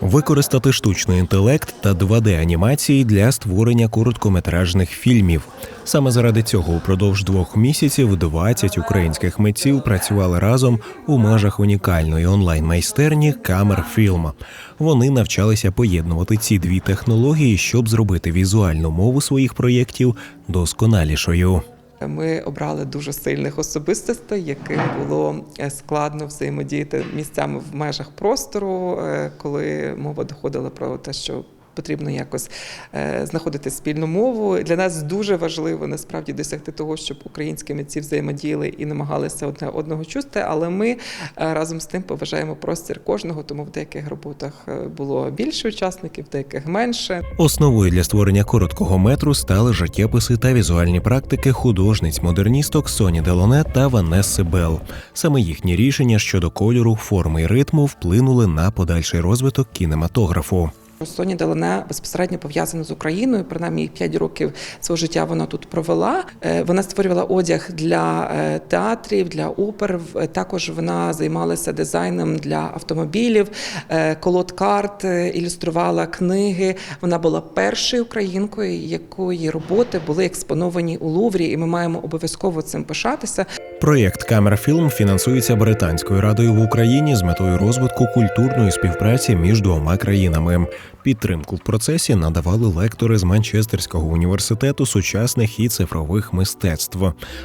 Використати штучний інтелект та 2D-анімації для створення короткометражних фільмів. Саме заради цього упродовж двох місяців 20 українських митців працювали разом у межах унікальної онлайн-майстерні Камерфілм. Вони навчалися поєднувати ці дві технології, щоб зробити візуальну мову своїх проєктів досконалішою. Ми обрали дуже сильних особистостей, яким було е, складно взаємодіяти місцями в межах простору, е, коли мова доходила про те, що потрібно якось е, знаходити спільну мову. Для нас дуже важливо насправді досягти того, щоб українські митці взаємодіяли і намагалися одне одного чути. Але ми е, разом з тим поважаємо простір кожного, тому в деяких роботах е, було більше учасників, в деяких менше. Основою для створення короткого метру стали життєписи та візуальні практики художниць-модерністок Соні Делоне та Ванесси Белл. Саме їхні рішення щодо кольору, форми і ритму вплинули на подальший розвиток кінематографу. Соні Делане безпосередньо пов'язана з Україною. Принаймні 5 років свого життя вона тут провела. Е, Вона створювала одяг для е, театрів, для опер. Також вона займалася дизайном для автомобілів, е, колод карт, е, ілюструвала книги. Вона була першою українкою, якої роботи були експоновані у Луврі, і ми маємо обов'язково цим пишатися. Проєкт Камерфілм фінансується Британською радою в Україні з метою розвитку культурної співпраці між двома країнами. Підтримку в процесі надавали лектори з Манчестерського університету сучасних і цифрових мистецтв.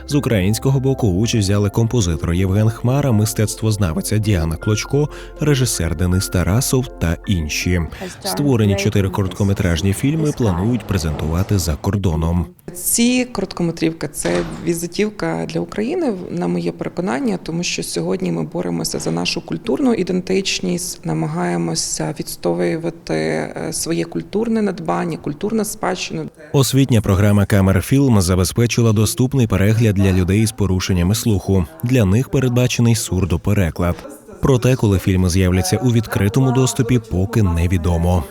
З українського боку участь взяли композитор Євген Хмара, мистецтвознавиця Діана Клочко, режисер Денис Тарасов та інші. Створені чотири короткометражні фільми планують презентувати за кордоном. Ці короткометрівка це візитівка для України, на моє переконання, тому що сьогодні ми боремося за нашу культурну ідентичність, намагаємося відстоювати е, своє культурне надбання, культурну спадщину. Освітня програма Камерфілм забезпечила доступний перегляд для людей з порушеннями слуху. Для них передбачений сурдопереклад. Проте, коли фільми з'являться у відкритому доступі, поки невідомо.